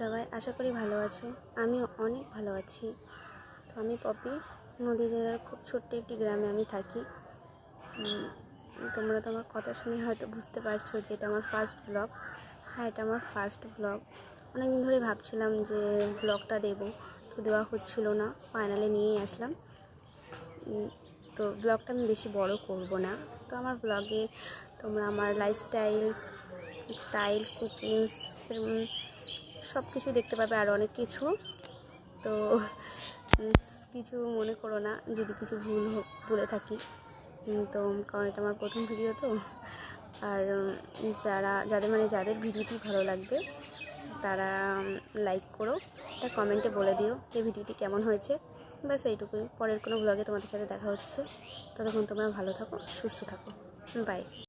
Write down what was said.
সবাই? আশা করি ভালো আছো। আমিও অনেক ভালো আছি। তো আমি পপি নদী জেলার খুব ছোট্ট একটি গ্রামে আমি থাকি। তোমরা তো আমার কথা শুনে হয়তো বুঝতে পারছ যে এটা আমার ফার্স্ট ব্লগ হ্যাঁ এটা আমার ফার্স্ট ব্লগ অনেকদিন ধরে ভাবছিলাম যে ব্লগটা দেবো। তো দেওয়া হচ্ছিল না ফাইনালে নিয়েই আসলাম। তো ব্লগটা আমি বেশি বড় করব না। তো আমার ব্লগে তোমরা আমার লাইফস্টাইলস স্টাইল কুকিং সব কিছু দেখতে পাবে আর অনেক কিছু। তো কিছু মনে করো না, যদি কিছু ভুল বলে থাকি। তো, কারণ এটা আমার প্রথম ভিডিও তো। আর যারা, যাদের মানে যাদের ভিডিওটি ভালো লাগবে, তারা লাইক করো এটা কমেন্টে বলে দিও যে ভিডিওটি কেমন হয়েছে। ব্যাস, এইটুকুই। পরের কোনো ব্লগে তোমাদের সাথে দেখা হচ্ছে। ততক্ষণ তোমরা ভালো থাকো, সুস্থ থাকো। বাই